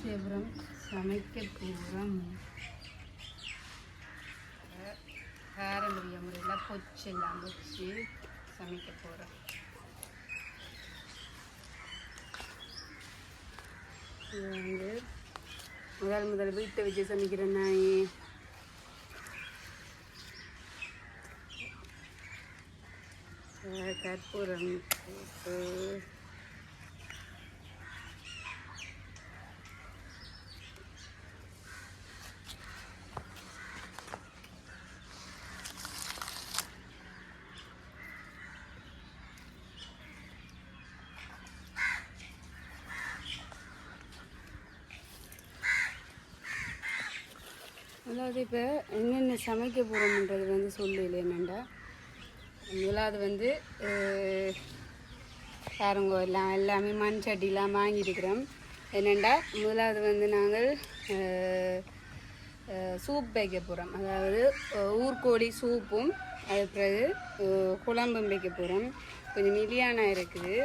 செய்ய போகிறோம் சமைக்க போகிறோம் பாரம்பரிய முறையில் பொச்செல்லாம் வச்சு சமைக்க போகிறோம் இது வந்து முதல் முதல் வீட்டை வச்சு சமைக்கிறேன் நான் கற்பூரம் போட்டு அதாவது இப்போ என்னென்ன சமைக்க போகிறோம்ன்றது வந்து சொல்லல என்னண்டா? முதலாவது வந்து பாருங்க எல்லாம் எல்லாமே மண் சட்டிலாம் வாங்கியிருக்கிறோம். என்னெண்டா? முதலாவது வந்து நாங்கள் சூப் வைக்க போகிறோம் அதாவது ஊர்கோழி சூப்பும் அது பிறகு குழம்பும் வைக்க போகிறோம் கொஞ்சம் மிலியானா இருக்குது.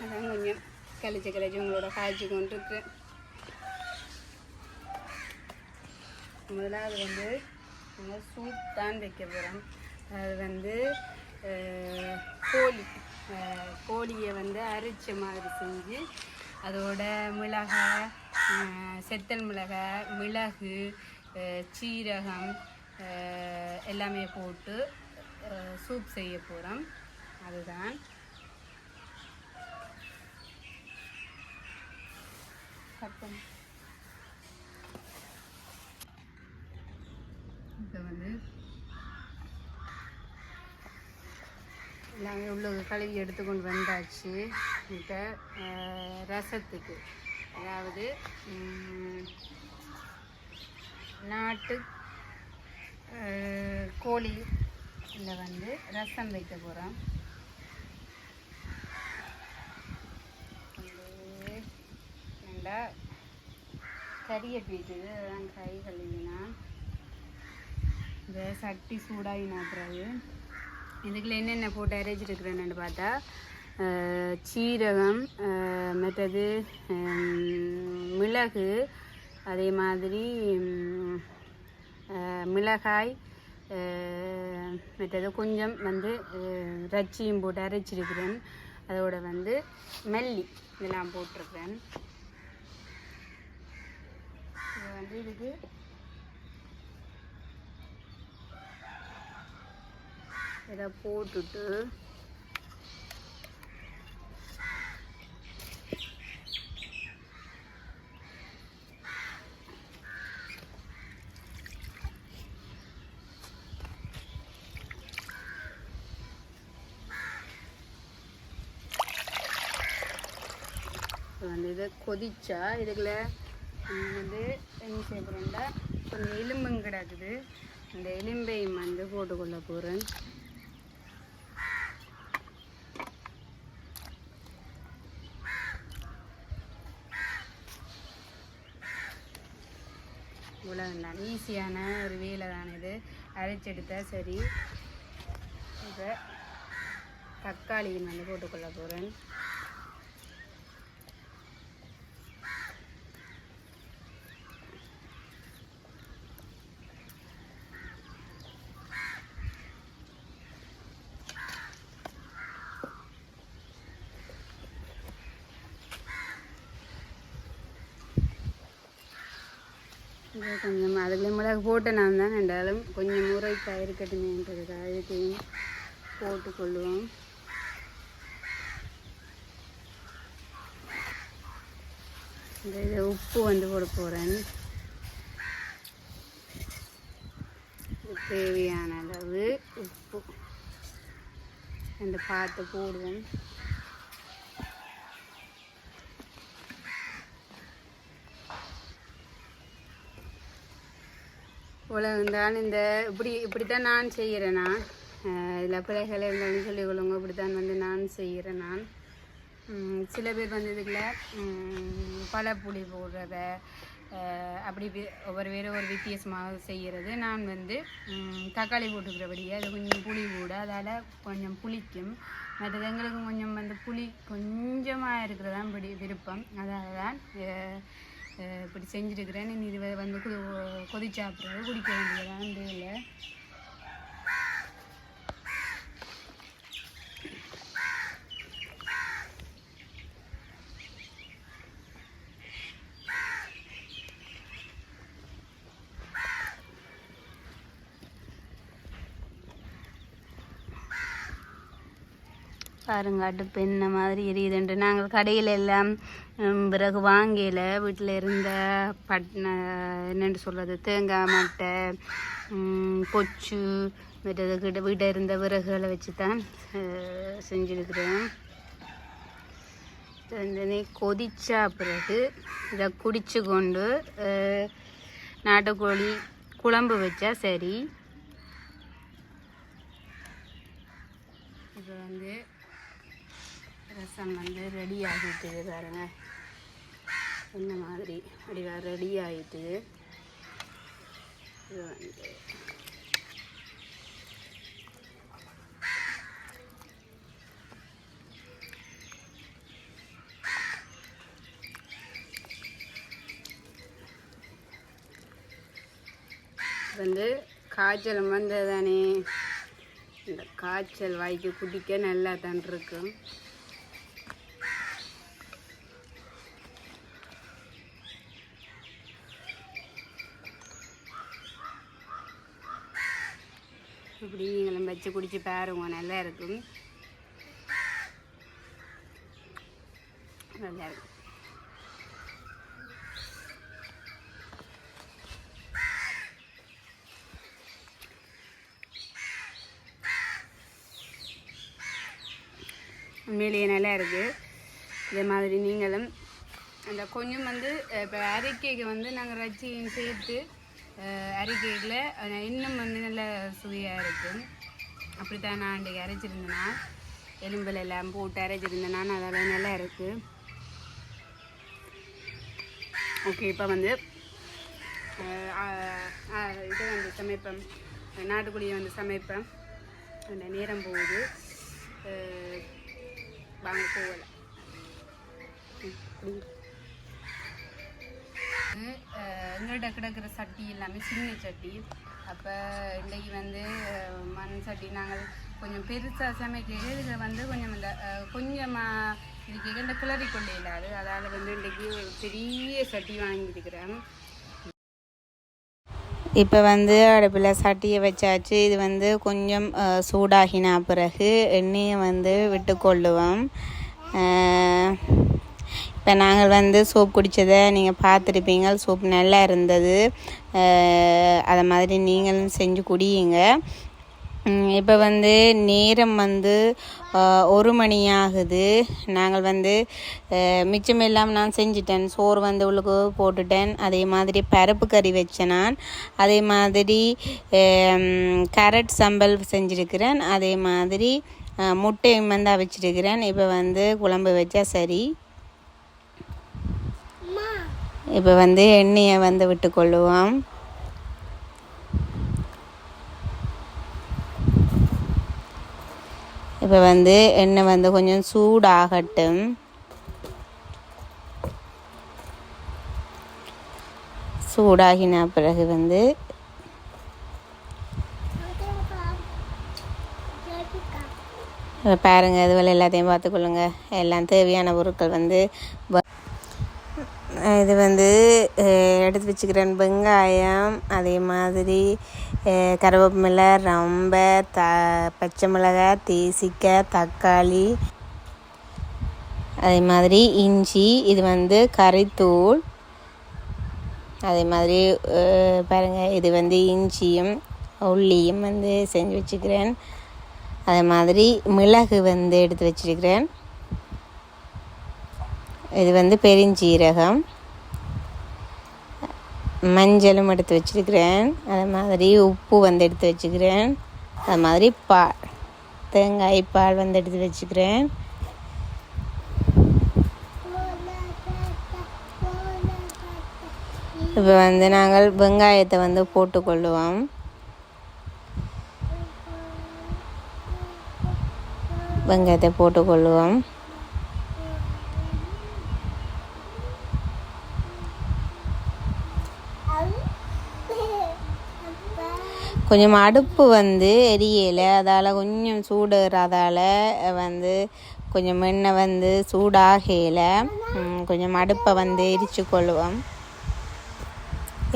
அதான் கொஞ்சம் கழிச்சு கழிச்சு உங்களோட காய்ச்சி கொண்டு இருக்கிறேன் முதலாவது வந்து நம்ம சூப் தான் வைக்க போகிறோம் அது வந்து கோழி. கோழியை வந்து அரிச்ச மாதிரி செஞ்சு அதோட மிளகாய் செத்தல் மிளகாய் மிளகு சீரகம் எல்லாமே போட்டு சூப் செய்ய போகிறோம் அதுதான். சத்தம் இப்போ வந்து. எல்லாமே உள்ள கழுவி எடுத்துக்கொண்டு வந்தாச்சு. இப்போ ரசத்துக்கு. அதாவது நாட்டு கோழி இதில் வந்து ரசம் வைக்க போகிறோம் நல்லா கறியை பீட்டுது. அதான் கை கழுவினா இந்த சட்டி சூடாகி நாட்டுறது இதுக்குள்ள என்னென்ன போட்டு அரைச்சிருக்கிறேன்னு பார்த்தா சீரகம் மற்றது மிளகு அதே மாதிரி மிளகாய் மற்றது கொஞ்சம் வந்து ரச்சியும் போட்டு அரைச்சிருக்கிறேன். அதோட வந்து மல்லி இதெல்லாம் போட்டிருக்கிறேன். இது வந்து இதுக்கு இதை போட்டுட்டு அந்த வந்து இதை கொதிச்சா இதுக்குள்ள வந்து என்ன செய்ய போகிறேன்டா கொஞ்சம் எலும்பும் கிடக்குது. அந்த எலும்பையும் வந்து போட்டுக்கொள்ள போகிறேன் இவ்வளோதான் ஈஸியான ஒரு வேலை தான் இது. அரைச்செடுத்தால் சரி. இப்போ தக்காளியும் வந்து போட்டுக்கொள்ள போகிறேன் அதுக்குள்ளே அதில் மிளகு போட்டு நான் தான் என்றாலும் கொஞ்சம் முறைக்காக இருக்கட்டுமேன்றதுக்காக இதுக்கையும் போட்டுக்கொள்ளுவோம் இந்த இது உப்பு வந்து போட போகிறேன் தேவையான அளவு உப்பு. அந்த பார்த்து போடுவேன் உலகந்தான் இந்த இப்படி இப்படி தான் நான் செய்கிறேன்? நான் இதில் பிள்ளைகள் இருந்தாலும் சொல்லிக் கொள்ளுங்க. இப்படித்தான் வந்து நான் செய்கிறேன்? நான் சில பேர் வந்து இதில் பழப்புளி போடுறத அப்படி ஒவ்வொரு பேரும் ஒரு வித்தியாசமாக செய்கிறது. நான் வந்து தக்காளி போட்டுக்கிறபடியே அது கொஞ்சம் புளி கூட அதால் கொஞ்சம் புளிக்கும். மற்றது எங்களுக்கு கொஞ்சம் வந்து புளி கொஞ்சமாக இருக்கிறதான் பிடி விருப்பம். அதால் தான் இப்படி செஞ்சுருக்கிறேன். நீ இது வந்து கு கொதிச்சு சாப்பிட்றது குடிக்க வேண்டியதான் இல்லை பாருங்க அடுப்பு என்ன மாதிரி எரியுதுன்ட்டு. நாங்கள் கடையில் எல்லாம் பிறகு வாங்கியில் வீட்டில் இருந்த பட் என்னென்னு சொல்கிறது தேங்காய் மட்டை கொச்சு மற்றது கிட்ட வீட்டில் இருந்த விறகுகளை வச்சு தான் செஞ்சுருக்கிறேன். செஞ்சிருக்கிறோம் கொதிச்சா பிறகு இதை குடிச்சு கொண்டு நாட்டுக்கோழி குழம்பு வச்சா சரி. இப்போ வந்து ரசம் வந்து ரெடி ஆகிட்டுது பாருங்க. இந்த மாதிரி அப்படிவா ரெடி ஆகிட்டுது இது வந்து வந்து காய்ச்சல் வந்ததானே இந்த காய்ச்சல் வாய்க்கு குடிக்க நல்லா தான் இருக்கும் இப்படி நீங்களும் வச்சு குடிச்சு பாருங்க நல்லா இருக்கும். நல்லா இருக்கும். உண்மையிலேயே நல்லா இருக்குது இதே மாதிரி நீங்களும் அந்த கொஞ்சம் வந்து இப்போ அரிக்கைக்கு வந்து நாங்கள் ரச்சியும் சேர்த்து அரிக்கையில் இன்னும் வந்து நல்ல சுவையாக அப்படி தான் நான் அன்றைக்கி அரைச்சிருந்தேன்னா எலும்பில் எல்லாம் போட்டு அரைச்சிருந்தேன்னா அதெல்லாம் நல்லா இருக்குது ஓகே இப்போ வந்து இதை வந்து சமைப்பேன். நாட்டுக்கோழியை வந்து சமைப்பேன். அந்த நேரம் போகுது. அஹ், வாங்க போகல எங்கள்கிட்ட கிடக்கிற சட்டி எல்லாமே சின்ன சட்டி. அப்போ இன்றைக்கி வந்து மண் சட்டி நாங்கள் கொஞ்சம் பெருசாக சமைக்க இதில் வந்து கொஞ்சம் இந்த கொஞ்சமாக இதுக்கு இந்த கிளறி கொண்டு இல்லாது. அதால் வந்து இன்றைக்கி ஒரு பெரிய சட்டி வாங்கியிருக்கிறேன். இப்போ வந்து அடுப்பில் சட்டியை வச்சாச்சு. இது வந்து கொஞ்சம் அஹ், சூடாகின பிறகு எண்ணெயை வந்து விட்டு கொள்ளுவோம் இப்போ நாங்கள் வந்து சூப் குடித்ததை நீங்கள் பார்த்துருப்பீங்க. சூப் நல்லா இருந்தது. அதை மாதிரி நீங்களும் செஞ்சு குடியுங்க. இப்போ வந்து நேரம் வந்து ஒரு மணி ஆகுது. நாங்கள் வந்து மிச்சம் மிச்சமெல்லாம் நான் செஞ்சிட்டேன். சோறு வந்து உள்ளுக்கு போட்டுட்டேன். அதே மாதிரி பருப்பு கறி வச்சேன் நான். அதே மாதிரி கரட் கேரட் சம்பல் செஞ்சுருக்கிறேன். அதே மாதிரி முட்டையும் வந்து அவிச்சிருக்கிறேன். இப்போ வந்து குழம்பு வச்சா சரி. இப்போ வந்து எண்ணெயை வந்து விட்டுக்கொள்ளுவோம். இப்போ வந்து எண்ணெய் வந்து கொஞ்சம் சூடாகட்டும். சூடாகின பிறகு வந்து பாருங்கள் இதுவெல்லாம் எல்லாத்தையும் பார்த்துக்கொள்ளுங்க. எல்லாம் தேவையான பொருட்கள் வந்து வ- இது வந்து எடுத்து வச்சுக்கிறேன். வெங்காயம் அதே மாதிரி கருவேப்பிலை ரொம்ப த பச்சை மிளகாய் தேசிக்காய் தக்காளி அதே மாதிரி இஞ்சி இது வந்து கறித்தூள் அதே மாதிரி பாருங்கள் பாருங்க இது வந்து இஞ்சியும் உள்ளியும் வந்து செஞ்சு வச்சுக்கிறேன். அதே மாதிரி மிளகு வந்து எடுத்து வச்சிருக்கிறேன் இது வந்து பெருஞ்சீரகம். மஞ்சளும் எடுத்து வச்சிருக்கிறேன். அது மாதிரி உப்பு வந்து எடுத்து வச்சுக்கிறேன் அது மாதிரி பால் தேங்காய் பால் வந்து எடுத்து வச்சுக்கிறேன் இப்போ வந்து நாங்கள் வெங்காயத்தை வந்து போட்டுக்கொள்ளுவோம். வெங்காயத்தை போட்டுக்கொள்ளுவோம். கொஞ்சம் அடுப்பு வந்து எரியலை. அதால் கொஞ்சம் சூடுறதால வந்து கொஞ்சம் எண்ணெய் வந்து சூடாகலை. கொஞ்சம் அடுப்பை வந்து எரிச்சு கொள்வோம்.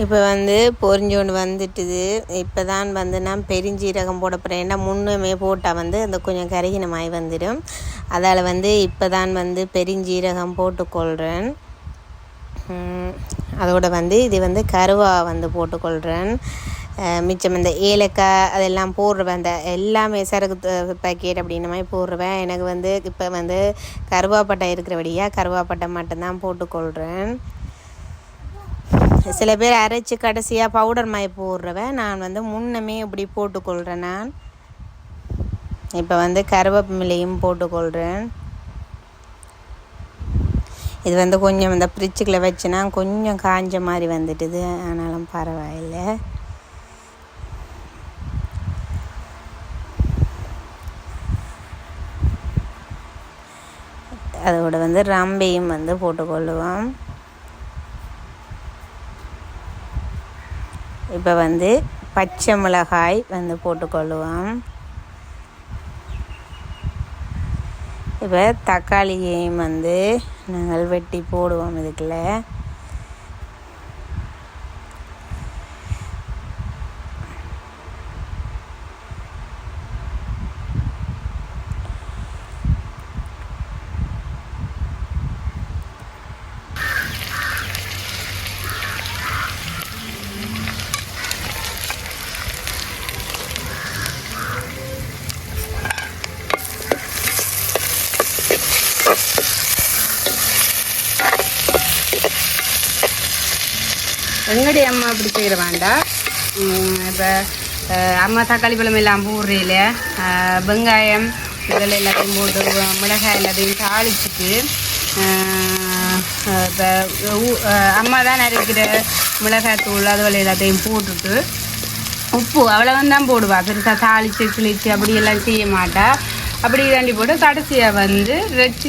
இப்போ வந்து பொரிஞ்சோண்டு வந்துட்டுது. இப்போ தான் வந்து நான் பெருஞ்சீரகம் போட போகிறேன் ஏன்னா முன்னுமே போட்டால் வந்து அந்த கொஞ்சம் கரகினமாய் வந்துடும். அதால் வந்து இப்போ தான் வந்து பெருஞ்சீரகம் போட்டுக்கொள்கிறேன் அதோட வந்து இது வந்து கருவா வந்து போட்டுக்கொள்கிறேன் மிச்சம் இந்த ஏலக்காய் அதெல்லாம் போடுறேன் அந்த எல்லாமே சரக்கு பாக்கெட் அப்படின்ற மாதிரி போடுறேன் எனக்கு வந்து இப்போ வந்து கருவாப்பட்டை இருக்கிறபடியாக கருவாப்பட்டை மட்டும்தான் போட்டுக்கொள்கிறேன் சில பேர் அரைச்சி கடைசியாக பவுடர் மாதிரி போடுறவன். நான் வந்து முன்னமே இப்படி போட்டுக்கொள்கிறேன் நான். இப்போ வந்து கருவேப்பிலையும் போட்டுக்கொள்கிறேன் இது வந்து கொஞ்சம் இந்த ஃப்ரிட்ஜுக்குள்ளே வச்சுனா கொஞ்சம் காஞ்ச மாதிரி வந்துட்டுது. ஆனாலும் பரவாயில்லை. அதோட வந்து ரம்பையும் வந்து போட்டுக்கொள்ளுவோம். இப்போ வந்து பச்சை மிளகாய் வந்து போட்டுக்கொள்ளுவோம். இப்போ தக்காளியையும் வந்து நாங்கள் வெட்டி போடுவோம் இதுக்குள்ளே. எங்கடி அம்மா அப்படி செய்கிற வேண்டாம் இப்போ அம்மா தக்காளி பழம் எல்லாம் போடுறையில வெங்காயம் இதெல்லாம் எல்லாத்தையும் போட்டு மிளகாய் எல்லாத்தையும் தாளிச்சிட்டு இப்போ அம்மா தான் அரைக்கிற மிளகாய் தூள் அதுவரை எல்லாத்தையும் போட்டுட்டு உப்பு அவ்வளவும் தான் போடுவா. பெருசாக தாளித்து கிழிச்சு அப்படியெல்லாம் செய்ய மாட்டா. அப்படி தாண்டி போட்டு கடைசியாக வந்து ரெச்சி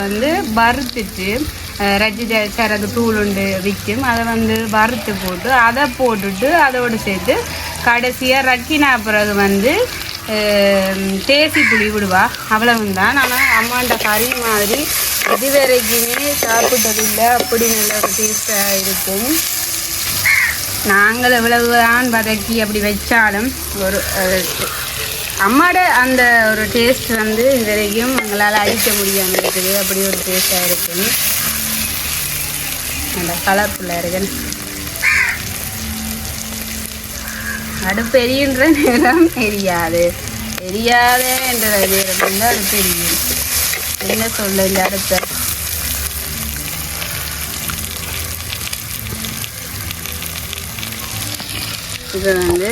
வந்து வறுத்துட்டு அஹ், சரகு சிறகு தூள் உண்டு விற்கும் அதை வந்து வறுத்து போட்டு அதை போட்டுட்டு அதோடு சேர்த்து கடைசியாக ரக்கினா பிறகு வந்து தேசி புளி விடுவா அவ்வளவுதான் ஆனால் அம்மாண்ட கறி மாதிரி இது வரைக்குமே சாப்பிட்டதில்லை அப்படி நல்ல ஒரு டேஸ்ட்டாக இருக்கும் நாங்கள் எவ்வளவுதான் வதக்கி அப்படி வச்சாலும் ஒரு அம்மாட அந்த ஒரு டேஸ்ட் வந்து இது வரைக்கும் எங்களால் அழிக்க முடியாமல் இருக்குது அப்படி ஒரு டேஸ்ட்டாக இருக்குது அந்த கலர்ஃபுல்லாக இருக்கு அடுப்பு எரியுன்ற நேரம் எரியாது எரியாத என்ற நேரம் வந்து அது தெரியும். என்ன சொல்ல இந்த அடுப்பை இது வந்து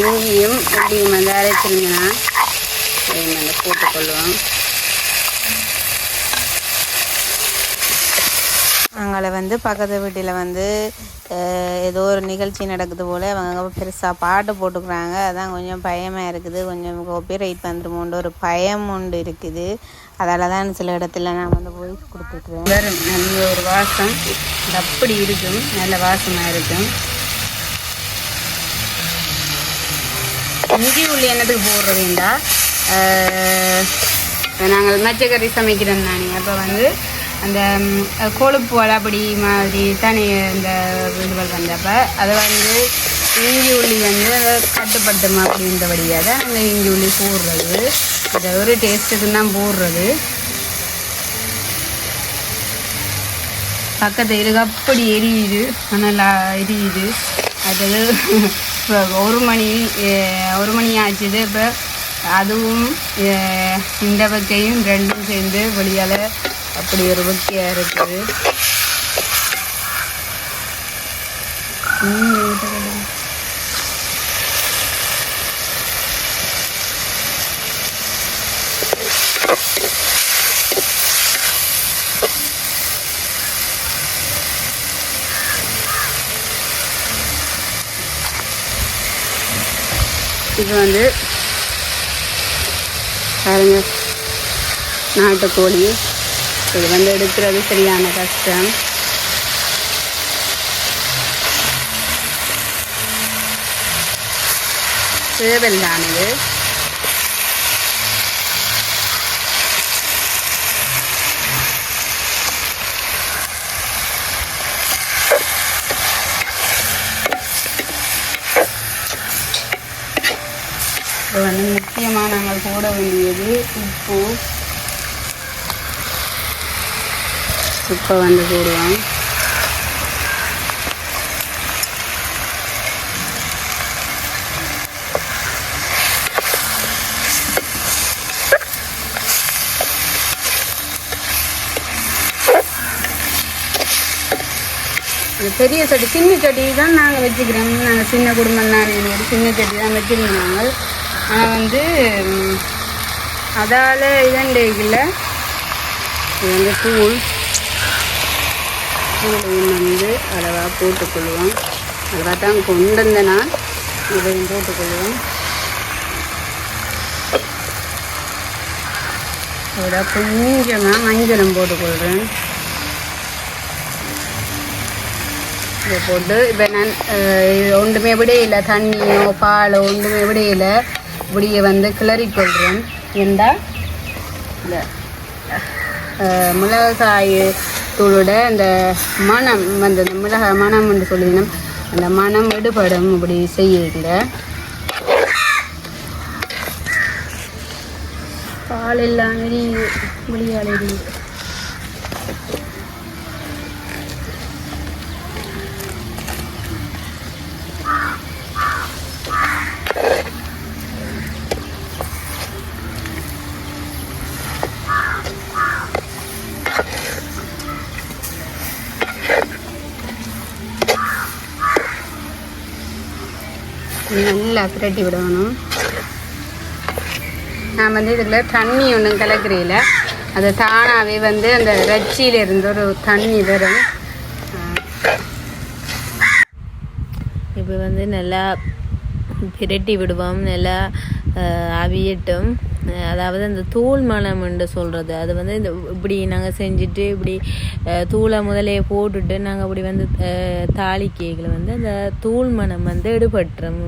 இஞ்சியும் உள்ளியும் வந்து அரைச்சிருந்தேன்னா அதை போட்டுக்கொள்வோம். அங்கே வந்து பக்கத்து வீட்டில் வந்து ஏதோ ஒரு நிகழ்ச்சி நடக்குது போல் அவங்க பெருசாக பாட்டு போட்டுக்கிறாங்க. அதான் கொஞ்சம் பயமாக இருக்குது. கொஞ்சம் காப்பிரைட் வந்துருமோன்ற ஒரு பயம் உண்டு இருக்குது. அதால் தான் சில இடத்துல நான் வந்து வாய்ஸ் கொடுத்துருக்குறேன் வரும் நல்ல ஒரு வாசம். அப்படி இருக்கும். நல்ல வாசமாக இருக்கும். இஞ்சி உள்ளி என்னத்துக்கு போடுறதுண்டா? நாங்கள் மச்சக்கறி சமைக்கிறோம் நானே அப்போ வந்து அந்த கொழுப்பு வளப்படி மாதிரி தானே இந்த இதுகள் வந்தப்போ அதை வந்து இஞ்சி உள்ளி வந்து அதை கட்டுப்படுத்தும் அப்படின்றபடியாக தான் நாங்கள் இஞ்சி உள்ளி போடுறது. அதை ஒரு டேஸ்ட்டுக்கு தான் போடுறது. பக்கத்து இருக்கு அப்படி எரியுது. ஆனால் எரியுது. அது இப்போ ஒரு மணி ஒரு மணி ஆச்சுது. இப்போ அதுவும் அஹ், இந்த வக்கையும் ரெண்டும் சேர்ந்து வெளியால் அப்படி ஒரு வக்கையாக இருக்குது. இது வந்து അറിഞ്ഞ നാട്ടുകോളി തിരുവനന്തപുരത്തിൽ അത് ശരിയാണ് കഷ്ടം. ാണിത് വന്ന് போட வேண்டியது உப்பு. உப்பை வந்து போடுவோம் பெரிய சட்டி சின்ன சட்டி தான் நாங்கள் வச்சுக்கிறோம். நாங்கள் சின்ன குடும்பம் தான் ஒரு சின்ன சட்டி தான் வச்சுருந்தோம் நாங்கள். ஆனால் வந்து அதால் இதண்டேக்கில் இது வந்து தூள். தூளையும் வந்து அளவாக போட்டுக்கொள்வோம். அளவாக தான் கொண்டு வந்த நான் இதையும் போட்டுக்கொள்வோம். இதோட கொஞ்சமாக மஞ்சளும் போட்டுக்கொள்கிறேன் இதை போட்டு இப்போ நான் இது ஒன்றுமே விடையில தண்ணியோ பாலோ ஒன்றுமே விடையில இப்படியே வந்து கிளறி கொள்கிறேன் ஏண்டா? இந்த மிளகாய் தூளோட அந்த மனம் வந்து அந்த மிளகாய் மனம் என்று சொல்லினோம் அந்த மனம் விடுபடும் இப்படி செய்யல பால் எல்லாம் எரியுது நல்லா பிரட்டி விடணும். நான் வந்து இதில் தண்ணி ஒன்றும் கலக்கிறீல அது தானாகவே வந்து அந்த ரச்சியிலிருந்து ஒரு தண்ணி வரும். இப்போ வந்து நல்லா பிரட்டி விடுவோம் நல்லா அவியட்டும். அதாவது அந்த தூள் மலம் என்று சொல்கிறது அது வந்து இந்த இப்படி நாங்கள் செஞ்சுட்டு இப்படி தூளை முதலே போட்டுட்டு நாங்கள் அப்படி வந்து தாளிக்கைகளை தாலி கேக்கில் வந்து அந்த தூள் மனம் வந்து எடுபட்டுரும்.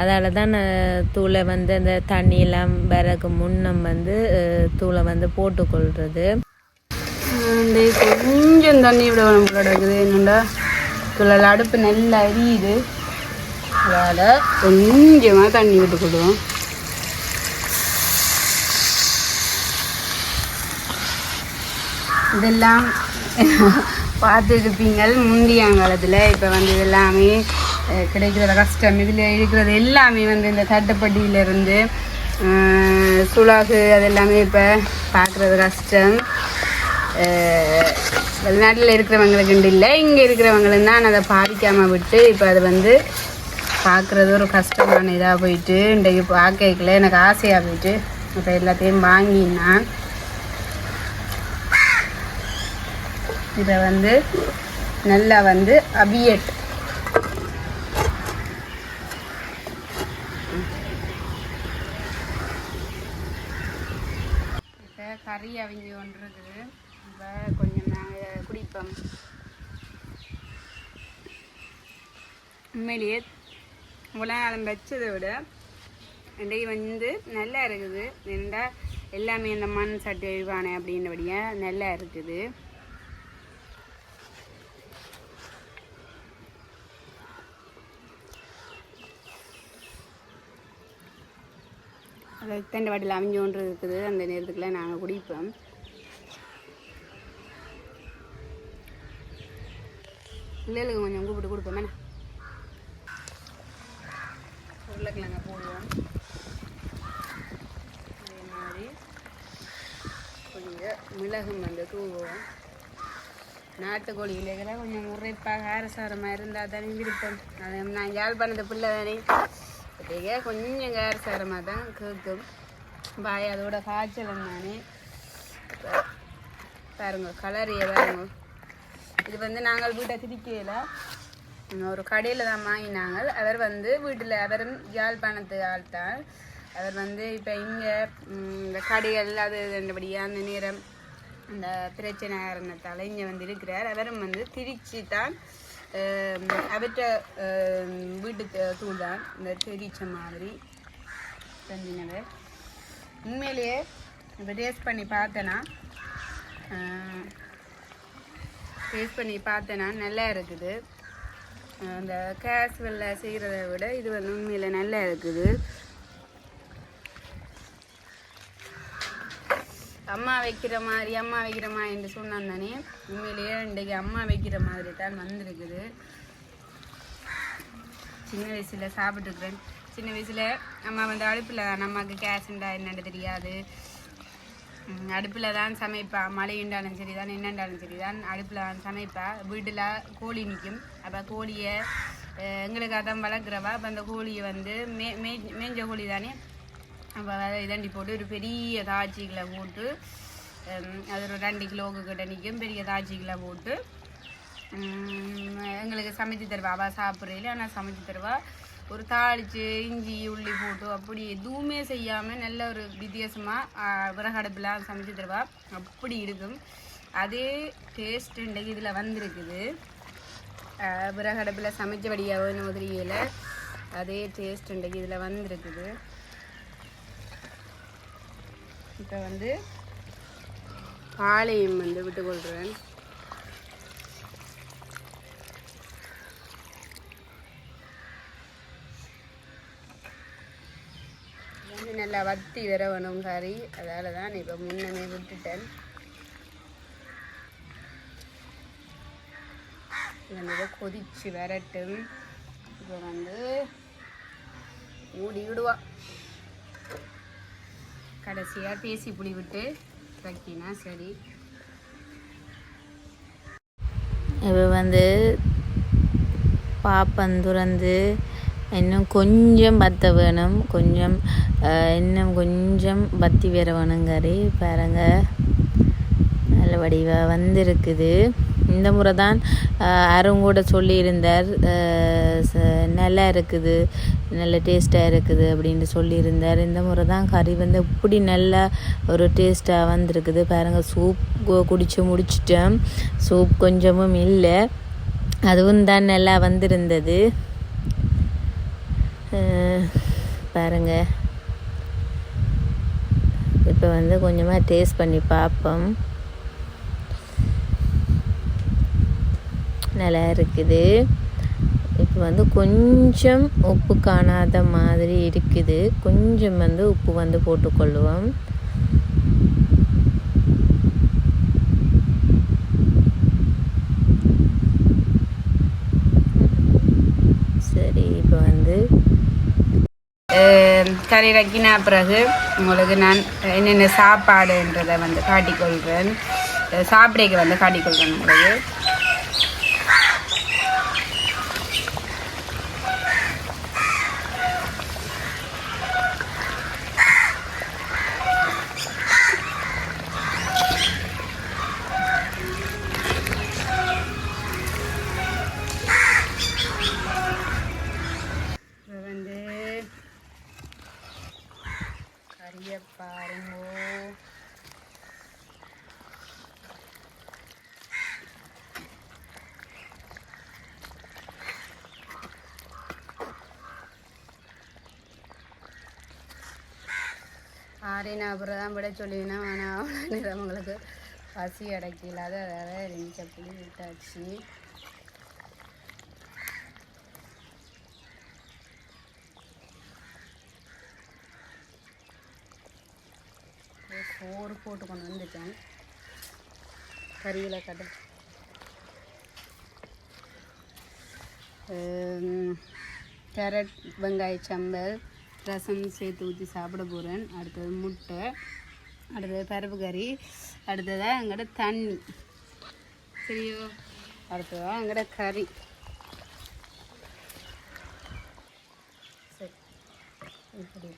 அதால தான் நான் தூளை வந்து அந்த தண்ணியெல்லாம் வரக்கு முன்னம் வந்து தூளை வந்து போட்டுக்கொள்கிறது இந்த கொஞ்சம் தண்ணி விட போல கிடக்குது. என்னென்னா இதில் அடுப்பு நல்லா எரியுது அதால் கொஞ்சமாக தண்ணி விட்டு கொடுவோம் இதெல்லாம் பார்த்துருப்பீங்கள். முந்தியாங்காலத்தில் இப்போ வந்து இதெல்லாமே கிடைக்கிறது கஷ்டம் இதில் இருக்கிறது எல்லாமே வந்து இந்த தட்டுப்பட்டியிலிருந்து சுலாகு அதெல்லாமே இப்போ பார்க்குறது கஷ்டம். வெளிநாட்டில் இருக்கிறவங்களுக்கு இல்லை இங்கே இருக்கிறவங்களும் தான் அதை பாதிக்காமல் விட்டு இப்போ அது வந்து பார்க்குறது ஒரு கஷ்டமான இதாக போயிட்டு இன்றைக்கு பார்க்கல எனக்கு ஆசையாக போயிட்டு இப்போ எல்லாத்தையும் வாங்கினான் இதை வந்து நல்லா வந்து அபியட் இப்போ கறி அவிஞ்சு ஒன்று இருக்குது இப்போ கொஞ்சம் நாங்கள் குடிப்போம். உண்மையிலேயே இவ்வளோ வச்சதை விட இன்றைக்கு வந்து நல்லா இருக்குது. ரெண்டா எல்லாமே இந்த மண் சட்டை எழுவானே அப்படின்றபடியாக நல்லா இருக்குது. அது தண்டை வாட்டில் அமைஞ்சோன்று இருக்குது. அந்த நேரத்துக்குள்ள நாங்கள் குடிப்போம். பிள்ளைகளுக்கு கொஞ்சம் கூப்பிட்டு கொடுப்போமே உருளைக்கிழங்க போடுவோம். அதே மாதிரி கொஞ்சம் மிளகும் வந்து தூவுவோம். நாட்டுக்கோழி இலைகளை கொஞ்சம் உரைப்பாக ஆரசாரமாக இருந்தால் தானே விருப்பம். அது நான் யாழ்ப்பாணத்தை பிள்ளை தானே. அப்படியே கொஞ்சம் காரசாரமாக தான் கேட்கும் பாய் அதோட காய்ச்சல் நானே. பாருங்க கலர் பாருங்க. இது வந்து நாங்கள் வீட்டை திரிக்கையில் ஒரு கடையில் தான் வாங்கினாங்க. அவர் வந்து வீட்டில் அவரும் யாழ்ப்பாணத்து ஆள் தான். அவர் வந்து இப்போ இங்கே இந்த கடைகள் அது ரெண்டுபடியாக அந்த நேரம் அந்த பிரச்சனை காரணத்தால் இங்கே வந்து இருக்கிறார். அவரும் வந்து திருச்சி தான். அவற்ற வீட்டு தூள் தான் இந்த தெரிச்ச மாதிரி செஞ்சினவர் உண்மையிலேயே இப்போ டேஸ்ட் பண்ணி பார்த்தேன்னா டேஸ்ட் பண்ணி பார்த்தேன்னா நல்லா இருக்குது அந்த கேஸ்வெல்ல செய்கிறத விட இது வந்து உண்மையில் நல்லா இருக்குது அம்மா வைக்கிற மாதிரி அம்மா வைக்கிற மாதிரி என்று சொன்னான் தானே. உண்மையிலேயே இன்றைக்கு அம்மா வைக்கிற மாதிரி தான் வந்திருக்குது. சின்ன வயசில் சாப்பிட்டுருக்குறேன். சின்ன வயசில் அம்மா வந்து அடுப்பில் தான். அம்மாவுக்கு கேஸ்ண்டா என்னென்னு தெரியாது. அடுப்பில் தான் சமைப்பா. மழை உண்டாலும் சரி தான் என்னண்டாலும் சரி தான் அடுப்பில் தான் சமைப்பா. வீட்டில் கோழி நிற்கும் அப்போ கோழியை எங்களுக்காக எங்களுக்கு அதான் வளர்க்குறவா. அப்போ அந்த கோழியை வந்து மே மே மேஞ்ச கோழி தானே. அப்போ அதை இதண்டி போட்டு ஒரு பெரிய தாச்சிகளை போட்டு அது ஒரு ரெண்டு கிலோவுக்கு கிட்ட நிற்கும் பெரிய தாச்சிகளை போட்டு எங்களுக்கு சமைச்சு தருவா. அவள் சாப்பிட்றதுல ஆனால் சமைச்சு தருவா. ஒரு தாளிச்சு இஞ்சி உள்ளி போட்டு அப்படி எதுவுமே செய்யாமல் நல்ல ஒரு வித்தியாசமாக விறகடுப்பில் சமைச்சு தருவா. அப்படி இருக்கும். அதே டேஸ்ட் இன்றைக்கு இதில் வந்திருக்குது. விறகடுப்பில் சமைச்சபடியாக என்னமோ அதே டேஸ்ட் இன்றைக்கு இதில் வந்திருக்குது. இப்போ வந்து பாலையும் வந்து விட்டுக்கொள்கிறேன் வந்து நல்லா வத்தி வர வேணும் கறி. அதால தான் இப்போ முன்னமே விட்டுட்டேன். இதை கொதிச்சு வரட்டும். இப்போ வந்து மூடி விடுவான் கடைசியாக பேசி புளி விட்டு வைக்கினா சரி. இப்போ வந்து பாப்பம் துறந்து இன்னும் கொஞ்சம் பத்த வேணும் கொஞ்சம் இன்னும் கொஞ்சம் பத்தி வேற வேணுங்கிறே பாருங்க நல்ல வடிவாக வந்திருக்குது. இந்த முறை தான் அருங்கூட அருண் கூட சொல்லியிருந்தார் நல்லா இருக்குது நல்ல டேஸ்ட்டாக இருக்குது அப்படின்ட்டு சொல்லியிருந்தார். இந்த முறை தான் கறி வந்து இப்படி நல்லா ஒரு டேஸ்ட்டாக வந்திருக்குது. பாருங்கள் சூப் கு- குடிச்சு முடிச்சிட்டேன். சூப் கொஞ்சமும் இல்லை. அதுவும் தான் நல்லா வந்திருந்தது. பாருங்கள் பாருங்க. இப்போ வந்து கொஞ்சமாக டேஸ்ட் பண்ணி பார்ப்போம் நல்லா இருக்குது இப்போ வந்து கொஞ்சம் உப்பு காணாத மாதிரி இருக்குது. கொஞ்சம் வந்து உப்பு வந்து போட்டுக்கொள்வோம் சரி இப்போ வந்து கறி ரக்கினா பிறகு உங்களுக்கு நான் என்னென்ன சாப்பாடுன்றதை வந்து காட்டிக்கொள்கிறேன் சாப்பிடைக்கு வந்து காட்டிக்கொள்கிறேன் உங்களுக்கு. ஆறின அப்புறம் தான் விட சொல்லினா ஆனால் அவ்வளோ உங்களுக்கு பசி அடைக்கல வேறு வேற ரெண்டு புளி விட்டாச்சு சோறு போட்டு கொண்டு வந்துட்டேன். கறியில் கடை கேரட் வெங்காய சம்பல் ரசம் சேர்த்து ஊற்றி சாப்பிட போகிறேன் அடுத்தது முட்டை அடுத்தது பருப்பு கறி அடுத்ததாக எங்களோட தண்ணி. சரியோ? அடுத்ததாக எங்களோட கறி. சரி. இப்படி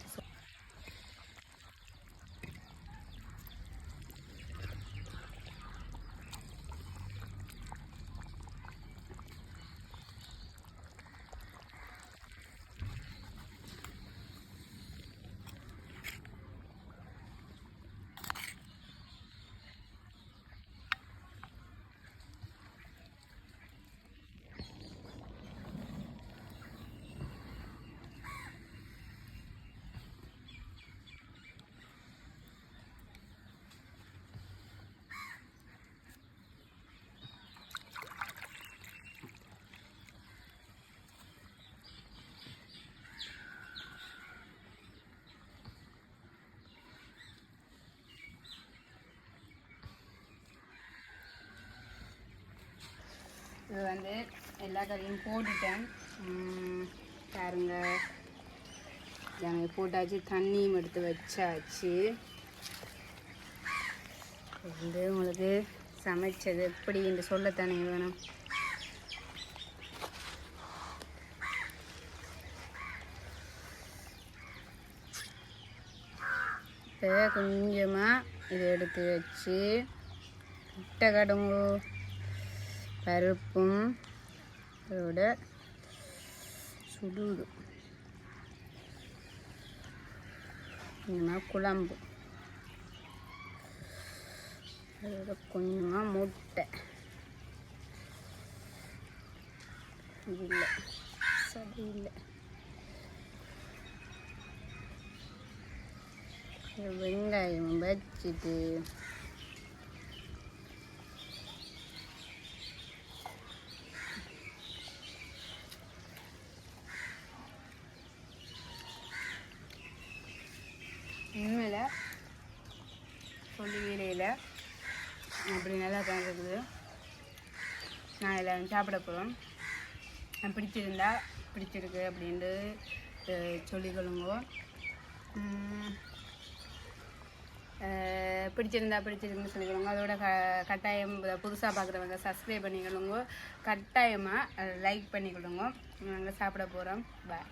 இது வந்து எல்லா கறியும் போட்டுட்டேன். பாருங்க. எனக்கு போட்டாச்சு. தண்ணியும் எடுத்து வச்சாச்சு. வந்து உங்களுக்கு சமைச்சது எப்படி என்று சொல்லத்தானே வேணும். இப்போ கொஞ்சமாக இதை எடுத்து வச்சு முட்டை கடுங்கு பருப்பும் அதோட சுடுது. கொஞ்சமாக குழம்பு. அதோட கொஞ்சமாக முட்டை. இது இல்லை. சரி இல்லை வெங்காயம் வச்சுட்டு உண்மையில் சொல்லி வேலையில் அப்படி நல்லா தான் இருக்குது நான் எல்லோரும் சாப்பிட போகிறோம் பிடிச்சிருந்தா பிடிச்சிருக்கு அப்படின்ட்டு அஹ், சொல்லிக்கொள்ளுங்க. பிடிச்சிருந்தா பிடிச்சிருக்குன்னு சொல்லிக்கொள்ளுங்க. அதோட க கட்டாயம் புதுசாக பார்க்குறவங்க சப்ஸ்கிரைப் பண்ணிக்கொள்ளுங்க. கட்டாயமாக லைக் பண்ணிக்கொள்ளுங்க. நாங்கள் சாப்பிட போகிறோம் பாய்